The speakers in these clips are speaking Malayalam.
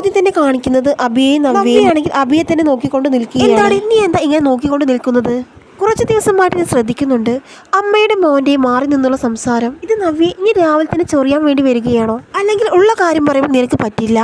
ആദ്യം തന്നെ കാണിക്കുന്നത് അബിയെ നവ്യയാണെങ്കിൽ അഭിയെ തന്നെ നോക്കിക്കൊണ്ട് നിൽക്കുകയാണ്. എന്താണ് നീ എന്താ ഇങ്ങനെ നോക്കിക്കൊണ്ട് നിൽക്കുന്നത്? കുറച്ച് ദിവസമായിട്ട് ഞാൻ ശ്രദ്ധിക്കുന്നുണ്ട്. അമ്മയുടെ മോന്റെ മാറി നിന്നുള്ള സംസാരം. ഇത് നവ്യ ഇനി രാവിലെ തന്നെ ചൊറിയാൻ വേണ്ടി വരികയാണോ? അല്ലെങ്കിൽ ഉള്ള കാര്യം പറയുമ്പോൾ നിനക്ക് പറ്റില്ല?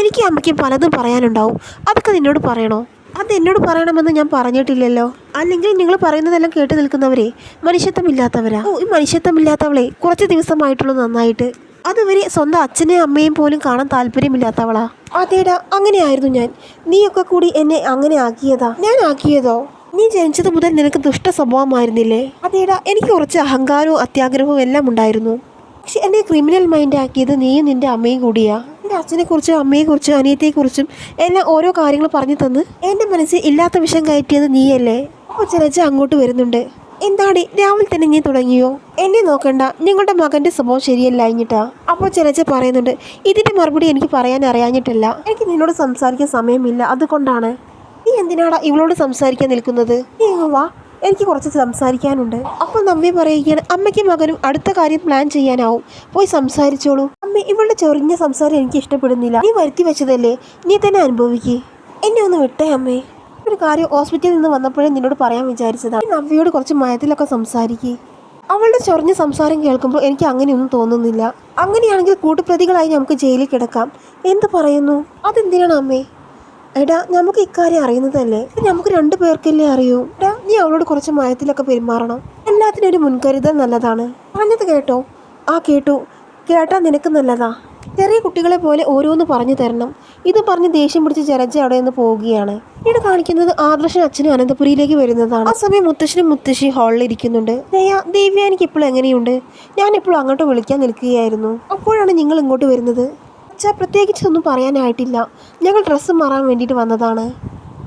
എനിക്ക് അമ്മയ്ക്ക് പലതും പറയാനുണ്ടാവും. അതൊക്കെ നിന്നോട് പറയണോ? അത് എന്നോട് പറയണമെന്ന് ഞാൻ പറഞ്ഞിട്ടില്ലല്ലോ. അല്ലെങ്കിൽ നിങ്ങൾ പറയുന്നതെല്ലാം കേട്ട് നിൽക്കുന്നവരെ മനുഷ്യത്വമില്ലാത്തവരാ? ഓ ഈ മനുഷ്യത്വമില്ലാത്തവളെ കുറച്ച് ദിവസമായിട്ടുള്ള നന്നായിട്ട്. അതുവരെ സ്വന്തം അച്ഛനെയും അമ്മയും പോലും കാണാൻ താല്പര്യമില്ലാത്തവളാ. അതേടാ അങ്ങനെയായിരുന്നു ഞാൻ. നീയൊക്കെ കൂടി എന്നെ അങ്ങനെ ആക്കിയതാ. ഞാൻ ആക്കിയതോ? നീ ജനിച്ചത് മുതൽ നിനക്ക് ദുഷ്ട സ്വഭാവമായിരുന്നില്ലേ? അതേടാ എനിക്ക് കുറച്ച് അഹങ്കാരവും അത്യാഗ്രഹവും എല്ലാം ഉണ്ടായിരുന്നു. പക്ഷെ എന്നെ ക്രിമിനൽ മൈൻഡ് ആക്കിയത് നീയും നിന്റെ അമ്മയും കൂടിയാ. എന്റെ അച്ഛനെക്കുറിച്ചും അമ്മയെക്കുറിച്ചും അനിയത്തെക്കുറിച്ചും എല്ലാം ഓരോ കാര്യങ്ങൾ പറഞ്ഞു തന്ന് എന്റെ മനസ്സിൽ ഇല്ലാത്ത വിഷം കയറ്റിയത് നീയല്ലേ? അപ്പോൾ ചിലച്ച് അങ്ങോട്ട് വരുന്നുണ്ട്. എന്താണ് രാവിലെ തന്നെ നീ തുടങ്ങിയോ? എന്നെ നോക്കണ്ട നിങ്ങളുടെ മകന്റെ സ്വഭാവം ശരിയല്ല ശരിയല്ലാഞ്ഞിട്ടാ അപ്പോൾ ചിലച്ച പറയുന്നുണ്ട് ഇതിന്റെ മറുപടി എനിക്ക് പറയാൻ അറിയാഞ്ഞിട്ടില്ല. എനിക്ക് നിന്നോട് സംസാരിക്കാൻ സമയമില്ല അതുകൊണ്ടാണ്. നീ എന്തിനാടാ ഇവളോട് സംസാരിക്കാൻ നിൽക്കുന്നത്? നീ വാ എനിക്ക് കുറച്ച് സംസാരിക്കാനുണ്ട്. അപ്പോൾ നമ്മെ പറയുകയാണ് അമ്മയ്ക്കും മകനും അടുത്ത കാര്യം പ്ലാൻ ചെയ്യാനാവും. പോയി സംസാരിച്ചോളൂ. അമ്മ ഇവളുടെ ചൊറിഞ്ഞ സംസാരം എനിക്ക് ഇഷ്ടപ്പെടുന്നില്ല. നീ വരുത്തി വെച്ചതല്ലേ? നീ തന്നെ അനുഭവിക്കേ. എന്നെ ഒന്ന് വിട്ടേ അമ്മേ. ഒരു കാര്യം ഹോസ്പിറ്റലിൽ നിന്ന് വന്നപ്പോഴേ നിന്നോട് പറയാൻ വിചാരിച്ചതാണ്. നവ്യയോട് കുറച്ച് മയത്തിലൊക്കെ സംസാരിക്കേ. അവളുടെ ചൊറിഞ്ഞ സംസാരം കേൾക്കുമ്പോൾ എനിക്ക് അങ്ങനെയൊന്നും തോന്നുന്നില്ല. അങ്ങനെയാണെങ്കിൽ കൂട്ടുപ്രതികളായി നമുക്ക് ജയിലിൽ കിടക്കാം. എന്ത് പറയുന്നു? അതെന്തിനാണ് അമ്മേ? എടാ നമുക്ക് ഇക്കാര്യം അറിയുന്നതല്ലേ? നമുക്ക് രണ്ടു പേർക്കല്ലേ അറിയൂ. എടാ നീ അവളോട് കുറച്ച് മയത്തിലൊക്കെ പെരുമാറണം. എല്ലാത്തിനും ഒരു മുൻകരുതൽ നല്ലതാണ്. പറഞ്ഞത് കേട്ടോ. ആ കേട്ടു. കേട്ടാ നിനക്ക് നല്ലതാ. ചെറിയ കുട്ടികളെ പോലെ ഓരോന്ന് പറഞ്ഞു തരണം. ഇത് പറഞ്ഞ് ദേഷ്യം പിടിച്ച് ജലജ അവിടെ നിന്ന് പോവുകയാണ്. ഇവിടെ കാണിക്കുന്നത് ആദർശൻ അച്ഛനും അനന്തപുരിയിലേക്ക് വരുന്നതാണ്. ആ സമയം മുത്തശ്ശനും മുത്തശ്ശി ഹാളിൽ ഇരിക്കുന്നുണ്ട്. ദയ ദേവ്യ എനിക്ക് ഇപ്പോൾ എങ്ങനെയുണ്ട്? ഞാൻ ഇപ്പോഴും അങ്ങോട്ട് വിളിക്കാൻ നിൽക്കുകയായിരുന്നു. അപ്പോഴാണ് നിങ്ങൾ ഇങ്ങോട്ട് വരുന്നത്. അച്ഛാ പ്രത്യേകിച്ചൊന്നും പറയാനായിട്ടില്ല. ഞങ്ങൾ ഡ്രസ്സ് മാറാൻ വേണ്ടിയിട്ട് വന്നതാണ്.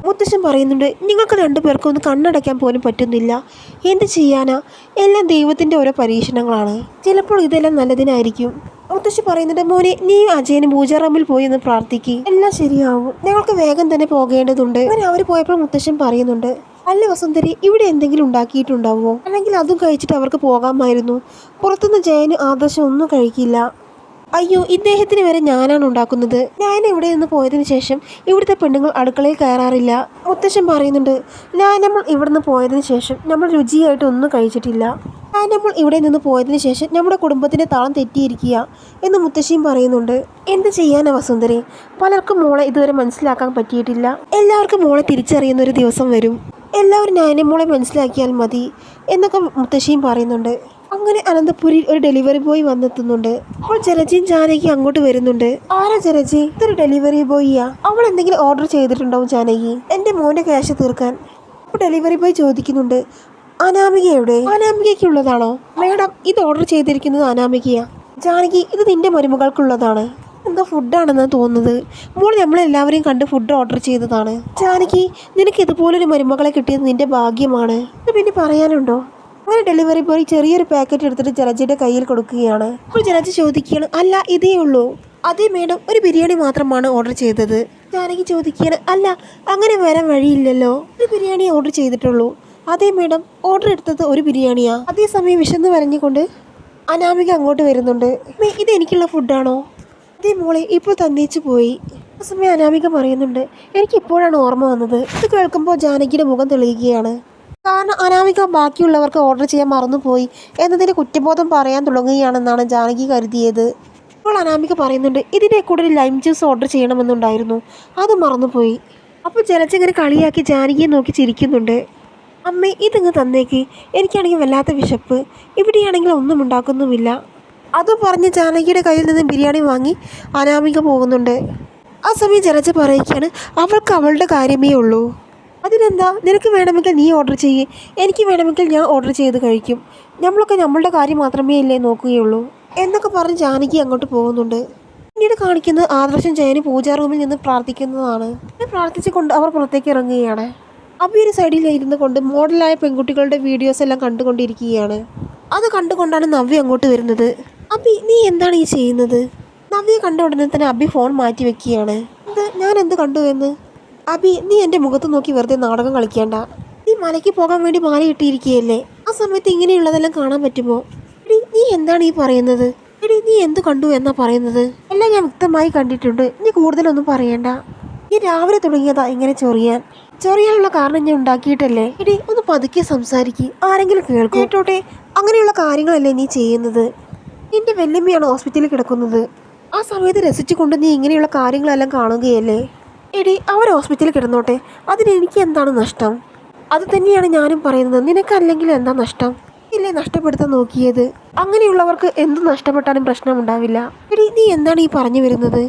മുത്തശ്ശൻ പറയുന്നുണ്ട് നിങ്ങൾക്ക് രണ്ടുപേർക്കും ഒന്ന് കണ്ണടയ്ക്കാൻ പോലും പറ്റുന്നില്ല. എന്ത് ചെയ്യാനാ? എല്ലാം ദൈവത്തിന്റെ ഓരോ പരീക്ഷണങ്ങളാണ്. ചിലപ്പോൾ ഇതെല്ലാം നല്ലതിനായിരിക്കും. മുത്തശ്ശി പറയുന്നുണ്ട് മോനെ നീ അജയന് പൂജാറാമിൽ പോയി ഒന്ന് പ്രാർത്ഥിക്ക്. എല്ലാം ശരിയാവും. ഞങ്ങൾക്ക് വേഗം തന്നെ പോകേണ്ടതുണ്ട്. അങ്ങനെ അവർ പോയപ്പോൾ മുത്തശ്ശൻ പറയുന്നുണ്ട് അല്ല വസുന്ധരി ഇവിടെ എന്തെങ്കിലും ഉണ്ടാക്കിയിട്ടുണ്ടാവുമോ? അല്ലെങ്കിൽ അതും കഴിച്ചിട്ട് അവർക്ക് പോകാമായിരുന്നു. പുറത്തുനിന്ന് ജയന് ആദർശം ഒന്നും കഴിക്കില്ല. അയ്യോ ഇദ്ദേഹത്തിന് വരെ ഞാനാണ് ഉണ്ടാക്കുന്നത്. ഞാൻ ഇവിടെ നിന്ന് പോയതിനു ശേഷം ഇവിടുത്തെ പെണ്ണുങ്ങൾ അടുക്കളയിൽ കയറാറില്ല. മുത്തശ്ശൻ പറയുന്നുണ്ട് ഞാൻ നമ്മൾ ഇവിടുന്ന് പോയതിനു ശേഷം നമ്മൾ രുചിയായിട്ട് ഒന്നും കഴിച്ചിട്ടില്ല. നമ്മൾ ഇവിടെ നിന്ന് പോയതിന് ശേഷം നമ്മുടെ കുടുംബത്തിന്റെ താളം തെറ്റിയിരിക്കുക എന്ന് മുത്തശ്ശിയും പറയുന്നുണ്ട്. എന്ത് ചെയ്യാനാ വസുന്ധരി? പലർക്കും മോളെ ഇതുവരെ മനസ്സിലാക്കാൻ പറ്റിയിട്ടില്ല. എല്ലാവർക്കും മോളെ തിരിച്ചറിയുന്ന ഒരു ദിവസം വരും. എല്ലാവരും ഞാനും മോളെ മനസ്സിലാക്കിയാൽ മതി എന്നൊക്കെ മുത്തശ്ശിയും പറയുന്നുണ്ട്. അങ്ങനെ അനന്തപുരിയിൽ ഒരു ഡെലിവറി ബോയ് വന്നെത്തുന്നുണ്ട്. അപ്പോൾ ജലജിയും ജാനകി അങ്ങോട്ട് വരുന്നുണ്ട്. ആരാ ജലജി? ഇതൊരു ഡെലിവറി ബോയിയാ? അവൾ എന്തെങ്കിലും ഓർഡർ ചെയ്തിട്ടുണ്ടാവും ജാനകി. എന്റെ മോന്റെ ക്യാഷ് തീർക്കാൻ. അപ്പോൾ ഡെലിവറി ബോയ് ചോദിക്കുന്നുണ്ട്. അനാമിക എവിടെ അനാമികയ്ക്കുള്ളതാണോ? മേഡം ഇത് ഓർഡർ ചെയ്തിരിക്കുന്നത് അനാമികയാ. ജാനകി ഇത് നിന്റെ മരുമകൾക്കുള്ളതാണ്. എന്തോ ഫുഡാണെന്ന് തോന്നുന്നത്? മോൾ നമ്മളെല്ലാവരെയും കണ്ട് ഫുഡ് ഓർഡർ ചെയ്തതാണ്. ജാനകി നിനക്ക് ഇതുപോലൊരു മരുമകളെ കിട്ടിയത് നിന്റെ ഭാഗ്യമാണ്. ഇത് പിന്നെ പറയാനുണ്ടോ? അങ്ങനെ ഡെലിവറി ബോയ് ചെറിയൊരു പാക്കറ്റ് എടുത്തിട്ട് ജലജിയുടെ കയ്യിൽ കൊടുക്കുകയാണ്. അപ്പോൾ ജലജ ചോദിക്കുകയാണ് അല്ല ഇതേ ഉള്ളൂ. അതേ മേഡം ഒരു ബിരിയാണി മാത്രമാണ് ഓർഡർ ചെയ്തത്. ജാനകി ചോദിക്കുകയാണ് അല്ല അങ്ങനെ വരാൻ വഴിയില്ലല്ലോ. ഒരു ബിരിയാണി ഓർഡർ ചെയ്തിട്ടുള്ളൂ. അതേ മേഡം ഓർഡർ എടുത്തത് ഒരു ബിരിയാണിയാ. അതേസമയം വിശന്ന് വരഞ്ഞുകൊണ്ട് അനാമിക അങ്ങോട്ട് വരുന്നുണ്ട്. "മേ, ഇത് എനിക്കുള്ള ഫുഡാണോ അതേ മോളെ ഇപ്പോൾ തന്നേച്ചു പോയി. ആ സമയം അനാമിക പറയുന്നുണ്ട് എനിക്ക് ഇപ്പോഴാണ് ഓർമ്മ വന്നത്. ഇത് കേൾക്കുമ്പോൾ ജാനകിയുടെ മുഖം തെളിയുകയാണ്. കാരണം അനാമിക ബാക്കിയുള്ളവർക്ക് ഓർഡർ ചെയ്യാൻ മറന്നുപോയി എന്നതിന്റെ കുറ്റബോധം പറയാൻ തുടങ്ങുകയാണെന്നാണ് ജാനകി കരുതിയത്. ഇപ്പോൾ അനാമിക പറയുന്നുണ്ട് ഇതിന്റെ കൂടെ ഒരു ലൈം ജ്യൂസ് ഓർഡർ ചെയ്യണമെന്നുണ്ടായിരുന്നു. അത് മറന്നുപോയി. അപ്പോൾ ജലച്ചിങ്ങനെ കളിയാക്കി ജാനകിയെ നോക്കി ചിരിക്കുന്നുണ്ട്. അമ്മേ ഇതിങ്ങ് തന്നേക്ക്. എനിക്കാണെങ്കിൽ വല്ലാത്ത വിശപ്പ്. ഇവിടെയാണെങ്കിൽ ഒന്നും ഉണ്ടാക്കുന്നുമില്ല. അത് പറഞ്ഞ് ജാനകിയുടെ കയ്യിൽ നിന്ന് ബിരിയാണി വാങ്ങി അനാമിക പോകുന്നുണ്ട്. ആ സമയം ജലജ പറയുകയാണ് അവൾക്ക് അവളുടെ കാര്യമേ ഉള്ളൂ. അതിനെന്താ? നിനക്ക് വേണമെങ്കിൽ നീ ഓർഡർ ചെയ്യേ. എനിക്ക് വേണമെങ്കിൽ ഞാൻ ഓർഡർ ചെയ്ത് കഴിക്കും. നമ്മളൊക്കെ നമ്മളുടെ കാര്യം മാത്രമേ അല്ലേ നോക്കുകയുള്ളൂ. എന്നൊക്കെ പറഞ്ഞ് ജാനകി അങ്ങോട്ട് പോകുന്നുണ്ട്. പിന്നീട് കാണിക്കുന്നത് ആദർശം ജയന് പൂജാ റൂമിൽ നിന്ന് പ്രാർത്ഥിക്കുന്നതാണ്. പ്രാർത്ഥിച്ചുകൊണ്ട് അവർ പുറത്തേക്ക് ഇറങ്ങുകയാണ്. അബി ഒരു സൈഡിൽ ഇരുന്ന് കൊണ്ട് മോഡലായ പെൺകുട്ടികളുടെ വീഡിയോസ് എല്ലാം കണ്ടുകൊണ്ടിരിക്കുകയാണ്. അത് കണ്ടുകൊണ്ടാണ് നവ്യ അങ്ങോട്ട് വരുന്നത്. അബി നീ എന്താണ് ഈ ചെയ്യുന്നത്? നവ്യ കണ്ട ഉടനെ തന്നെ അബി ഫോൺ മാറ്റി വെക്കുകയാണ്. ഇത് ഞാൻ എന്ത് കണ്ടു എന്ന്? അബി നീ എന്റെ മുഖത്ത് നോക്കി വെറുതെ നാടകം കളിക്കേണ്ട. നീ മലയ്ക്ക് പോകാൻ വേണ്ടി മാല ഇട്ടിരിക്കുകയല്ലേ? ആ സമയത്ത് ഇങ്ങനെയുള്ളതെല്ലാം കാണാൻ പറ്റുമോ? എടി നീ എന്താണ് ഈ പറയുന്നത്? എടി നീ എന്ത് കണ്ടു എന്നാ പറയുന്നത്? എല്ലാം ഞാൻ വ്യക്തമായി കണ്ടിട്ടുണ്ട്. നീ കൂടുതലൊന്നും പറയണ്ട. നീ രാവിലെ തുടങ്ങിയതാ ഇങ്ങനെ ചൊറിയാൻ. ചൊറിയാനുള്ള കാരണം ഞാൻ ഉണ്ടാക്കിയിട്ടല്ലേ? ഇടി ഒന്ന് പതുക്കെ സംസാരിക്കുക ആരെങ്കിലും കേൾക്കും. കേട്ടോട്ടെ. അങ്ങനെയുള്ള കാര്യങ്ങളല്ലേ നീ ചെയ്യുന്നത്? നിന്റെ വെല്ലുമ്മയാണ് ഹോസ്പിറ്റലിൽ കിടക്കുന്നത്. ആ സമയത്ത് രസിച്ചുകൊണ്ട് നീ ഇങ്ങനെയുള്ള കാര്യങ്ങളെല്ലാം കാണുകയല്ലേ? എടി അവർ ഹോസ്പിറ്റലിൽ കിടന്നോട്ടെ. അതിനെനിക്ക് എന്താണ് നഷ്ടം? അത് തന്നെയാണ് ഞാനും പറയുന്നത്. നിനക്കല്ലെങ്കിൽ എന്താ നഷ്ടം? ഇല്ലേ നഷ്ടപ്പെടുത്താൻ നോക്കിയത്? അങ്ങനെയുള്ളവർക്ക് എന്ത് നഷ്ടപ്പെട്ടാലും പ്രശ്നമുണ്ടാവില്ല എടി നീ എന്താണ് ഈ പറഞ്ഞു വരുന്നത്?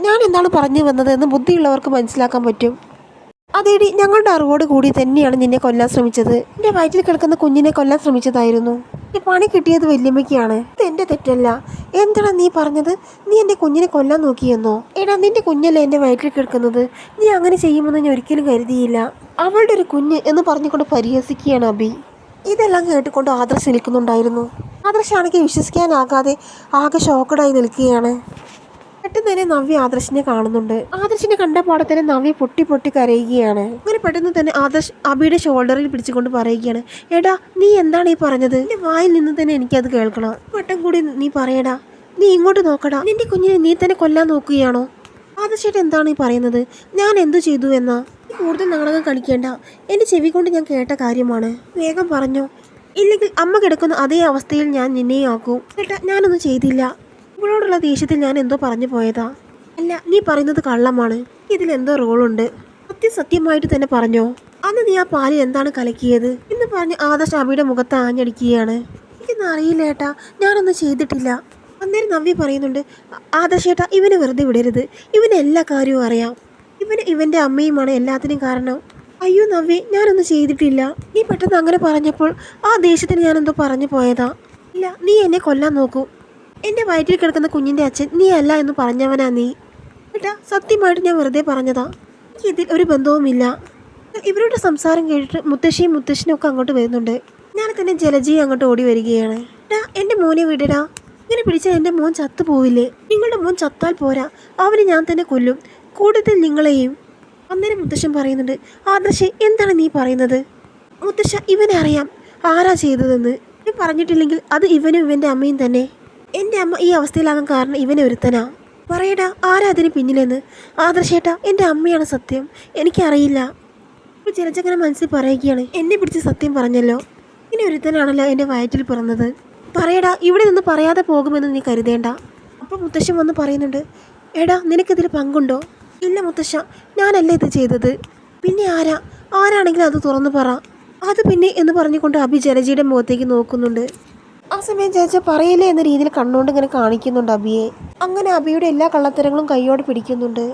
ഞാൻ എന്താണ് പറഞ്ഞു വന്നത് എന്ന് ബുദ്ധിയുള്ളവർക്ക് മനസ്സിലാക്കാൻ പറ്റും? അതേടി ഞങ്ങളുടെ അറിവോട് കൂടി തന്നെയാണ് നിന്നെ കൊല്ലാൻ ശ്രമിച്ചത്. എന്റെ വയറ്റിൽ കിടക്കുന്ന കുഞ്ഞിനെ കൊല്ലാൻ ശ്രമിച്ചതായിരുന്നു. ഈ പണി കിട്ടിയത് വല്യമ്മയ്ക്കാണ്. ഇത് എന്റെ തെറ്റല്ല. എന്താണ് നീ പറഞ്ഞത്? നീ എന്റെ കുഞ്ഞിനെ കൊല്ലാൻ നോക്കിയെന്നോ? എടാ നിന്റെ കുഞ്ഞല്ലേ എന്റെ വയറ്റിൽ കിടക്കുന്നത്? നീ അങ്ങനെ ചെയ്യുമെന്ന് ഞാൻ ഒരിക്കലും കരുതിയില്ല. അവളുടെ ഒരു കുഞ്ഞ് എന്ന് പറഞ്ഞുകൊണ്ട് പരിഹസിക്കുകയാണ് അബി. ഇതെല്ലാം കേട്ടുകൊണ്ട് ആദർശ് നിൽക്കുന്നുണ്ടായിരുന്നു. ആദർശാണെങ്കിൽ വിശ്വസിക്കാനാകാതെ ആകെ ഷോക്കഡായി നിൽക്കുകയാണ്. പെട്ടെന്ന് തന്നെ നവ്യ ആദർശിനെ കാണുന്നുണ്ട്. ആദർശിനെ കണ്ട പാടെ തന്നെ നവ്യ പൊട്ടി പൊട്ടി കരയുകയാണ്. അങ്ങനെ പെട്ടെന്ന് തന്നെ ആദർശ് അബിയുടെ ഷോൾഡറിൽ പിടിച്ചുകൊണ്ട് പറയുകയാണ് എടാ നീ എന്താണ് ഈ പറഞ്ഞത്? എന്റെ വായിൽ നിന്ന് തന്നെ എനിക്കത് കേൾക്കണം. വട്ടം കൂടി നീ പറയടാ. നീ ഇങ്ങോട്ട് നോക്കടാ. നിന്റെ കുഞ്ഞിനെ നീ തന്നെ കൊല്ലാൻ നോക്കുകയാണോ? ആദർശേട്ട് എന്താണ് ഈ പറയുന്നത്? ഞാൻ എന്തു ചെയ്തു എന്നാ? കൂടുതൽ നാടകം കളിക്കേണ്ട. എന്റെ ചെവി കൊണ്ട് ഞാൻ കേട്ട കാര്യമാണ്. വേഗം പറഞ്ഞോ. ഇല്ലെങ്കിൽ അമ്മ കിടക്കുന്ന അതേ അവസ്ഥയിൽ ഞാൻ നിന്നെയും ആക്കും. ഏട്ടാ ഞാനൊന്നും ചെയ്തില്ല. ഇവളോടുള്ള ദേഷ്യത്തിൽ ഞാൻ എന്തോ പറഞ്ഞു പോയതാ. അല്ല. നീ പറയുന്നത് കള്ളമാണ്. ഇതിലെന്തോ റോളുണ്ട്. സത്യസത്യമായിട്ട് തന്നെ പറഞ്ഞോ? അന്ന് നീ ആ പാലിൽ എന്താണ് കലക്കിയത്? എന്ന് പറഞ്ഞ് ആദർശ് അബിയുടെ മുഖത്ത് ആഞ്ഞടിക്കുകയാണ്. എനിക്കൊന്നും അറിയില്ല ഏട്ടാ. ഞാനൊന്നും ചെയ്തിട്ടില്ല. അന്നേരം നവ്യ പറയുന്നുണ്ട് "ആ- ആദർശേട്ടാ ഇവനെ വെറുതെ വിടരുത്. ഇവന് എല്ലാ കാര്യവും അറിയാം. ഇവന് ഇവന്റെ അമ്മയുമാണ് എല്ലാത്തിനും കാരണം. അയ്യോ നവ്യ ഞാനൊന്നും ചെയ്തിട്ടില്ല. നീ പെട്ടെന്ന് അങ്ങനെ പറഞ്ഞപ്പോൾ ആ ദേഷ്യത്തിന് ഞാനെന്തോ പറഞ്ഞു പോയതാ. ഇല്ല നീ എന്നെ കൊല്ലാൻ നോക്കൂ. എന്റെ വയറ്റിൽ കിടക്കുന്ന കുഞ്ഞിന്റെ അച്ഛൻ നീ അല്ല എന്ന് പറഞ്ഞവനാ നീ. ഏട്ടാ സത്യമായിട്ട് ഞാൻ വെറുതെ പറഞ്ഞതാ. എനിക്ക് ഇതിൽ ഒരു ബന്ധവുമില്ല. ഇവരുടെ സംസാരം കേട്ടിട്ട് മുത്തശ്ശിയും മുത്തശ്ശനും ഒക്കെ അങ്ങോട്ട് വരുന്നുണ്ട്. ഞാൻ തന്നെ ജലജി അങ്ങോട്ട് ഓടി വരികയാണ്. ഏട്ടാ എന്റെ മോനെ വിടടാ. ഇങ്ങനെ പിടിച്ചാൽ എന്റെ മോൻ ചത്തു പോവില്ലേ നിങ്ങളുടെ മോൻ ചത്താൽ പോരാ. അവനെ ഞാൻ തന്നെ കൊല്ലും. കൂടുതൽ നിങ്ങളെയും. അന്നേരം മുത്തശ്ശൻ പറയുന്നുണ്ട് ആദർശ എന്താണ് നീ പറയുന്നത്? മുത്തശ്ശ ഇവനെ അറിയാം. ആരാ ചെയ്തതെന്ന്. പറഞ്ഞിട്ടില്ലെങ്കിൽ അത് ഇവനും ഇവന്റെ അമ്മയും തന്നെ. എന്റെ അമ്മ ഈ അവസ്ഥയിലാകാൻ കാരണം ഇവനെ ഒരുത്തനാ. പറയടാ ആരാ അതിന് പിന്നിലെന്ന്? ആദർശേട്ടാ എന്റെ അമ്മയാണ് സത്യം. എനിക്കറിയില്ല. ഇപ്പോൾ ചിലച്ചങ്ങനെ മനസ്സിൽ പറയുകയാണ്. എന്നെ പിടിച്ച് സത്യം പറഞ്ഞല്ലോ. ഇനി ഒരുത്തനാണല്ലോ എന്റെ വയറ്റിൽ പിറന്നത്. പറയടാ ഇവിടെ നിന്ന് പറയാതെ പോകുമെന്ന് നീ കരുതേണ്ട. അപ്പോൾ മുത്തശ്ശൻ വന്ന് പറയുന്നുണ്ട് എടാ നിനക്കിതിൽ പങ്കുണ്ടോ? ഇല്ല മുത്തശ്ശ. ഞാനല്ല ഇത് ചെയ്തത്? പിന്നെ ആരാ? ആരാണെങ്കിലും അത് തുറന്നു പറ. അത് പിന്നെ എന്ന് പറഞ്ഞുകൊണ്ട് അഭി ജലജിയുടെ മുഖത്തേക്ക് നോക്കുന്നുണ്ട്. ആ സമയം ചേച്ച പറയില്ലേ എന്ന രീതിയിൽ കണ്ണുകൊണ്ട് ഇങ്ങനെ കാണിക്കുന്നുണ്ട് അബിയെ. അങ്ങനെ അബിയുടെ എല്ലാ കള്ളത്തരങ്ങളും കൈയോടെ പിടിക്കുന്നുണ്ട്.